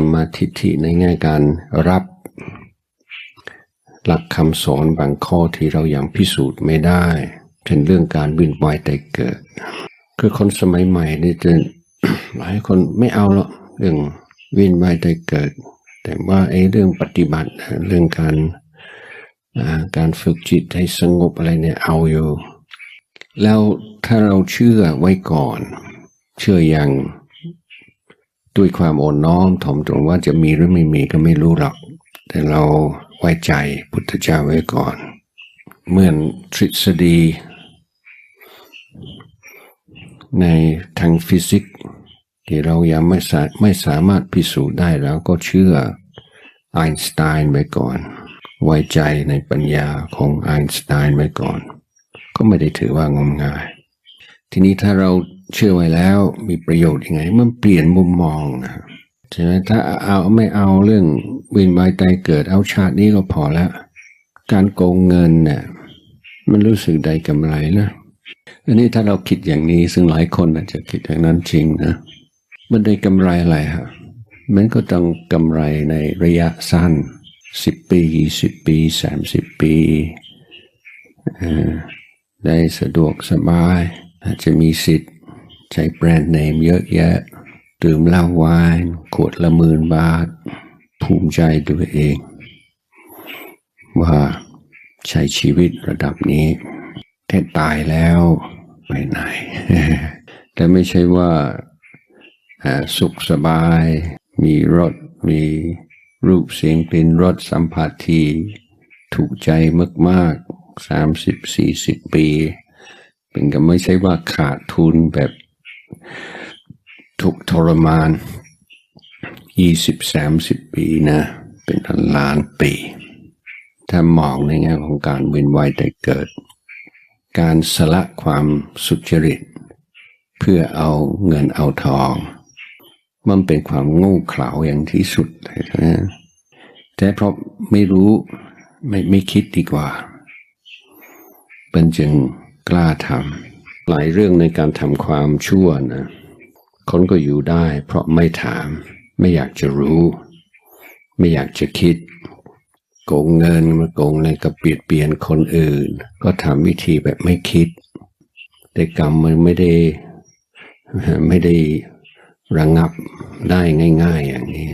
สัมมาทิฏฐิในแง่การรับ หลักคำสอนบางข้อที่เรายังพิสูจน์ไม่ได้ เช่นเรื่องการวินวายแต่เกิด คือคนสมัยใหม่นี่จะหลายคนไม่เอาหรอกเรื่องวินวายแต่เกิด แต่ว่าไอ้เรื่องปฏิบัติเรื่องการการฝึกจิตให้สงบอะไรเนี่ยเอาอยู่ แล้วถ้าเราเชื่อไว้ก่อน เชื่ออย่าง ด้วยความอ่อนน้อมถ่อมตรงว่าจะมีหรือไม่มีก็ไม่รู้หรอก แต่เราไว้ใจพุทธเจ้าไว้ก่อน เหมือนทฤษฎี ในทางฟิสิกส์ที่เรายังไม่สาไม่สามารถพิสูจน์ได้แล้วก็เชื่อไอน์สไตน์ไว้ก่อน ไว้ใจในปัญญาของไอน์สไตน์ไว้ก่อน ก็ไม่ได้ถือว่างมงาย ทีนี้ถ้าเราเชื่อไว้แล้วมีประโยชน์ยังไง มันเปลี่ยนมุมมองนะใช่ไหมถ้าเอาไม่เอาเรื่องวินวายตายเกิดเอาชาตินี้ก็พอแล้ว การโกงเงินเนี่ยมันรู้สึกได้กำไรนะอันนี้ถ้าเราคิดอย่างนี้ซึ่งหลายคนอาจจะคิดอย่างนั้นจริงนะมันได้กำไรอะไรฮะมันก็ต้องกำไรในระยะสั้นสิบปีสิบปีสามสิบปีได้สะดวกสบาย อาจจะมีสิทธิ์ใช้แบรนด์เนมเยอะแยะ ดื่มเหล้าไวน์ขวดละหมื่นบาท ภูมิใจตัวเอง ว่าใช้ชีวิตระดับนี้แค่ตายแล้วไปไหน แต่ไม่ใช่ว่าอ่าสุขสบาย มีรถมีรูปเสียงกลิ่นรสสัมผัสที่ถูกใจมากๆสามสิบสี่สิบปี เป็นก็ไม่ใช่ว่าขาดทุนแบบถูกทรมานยี่สิบสามสิบปีนะ เป็นพันล้านปี ถ้ามองในแง่ของการเวียนว่ายแต่เกิด การสละความสุจริต เพื่อเอาเงินเอาทอง มันเป็นความโง่เขลาอย่างที่สุดนะแต่เพราะไม่รู้ไม่ไม่คิดดีกว่า เป็นจึง กล้าทำหลายเรื่องในการทำความชั่วนะคนก็อยู่ได้ เพราะไม่ถาม ไม่อยากจะรู้ ไม่อยากจะคิด โกงเงินมาโกงอะไรก็เปลียนเปลี่ยนคนอื่น ก็ทำวิธีแบบไม่คิด แต่กรรมมันไม่ได้ไม่ได้ระงับได้ง่าย ๆ อย่างนี้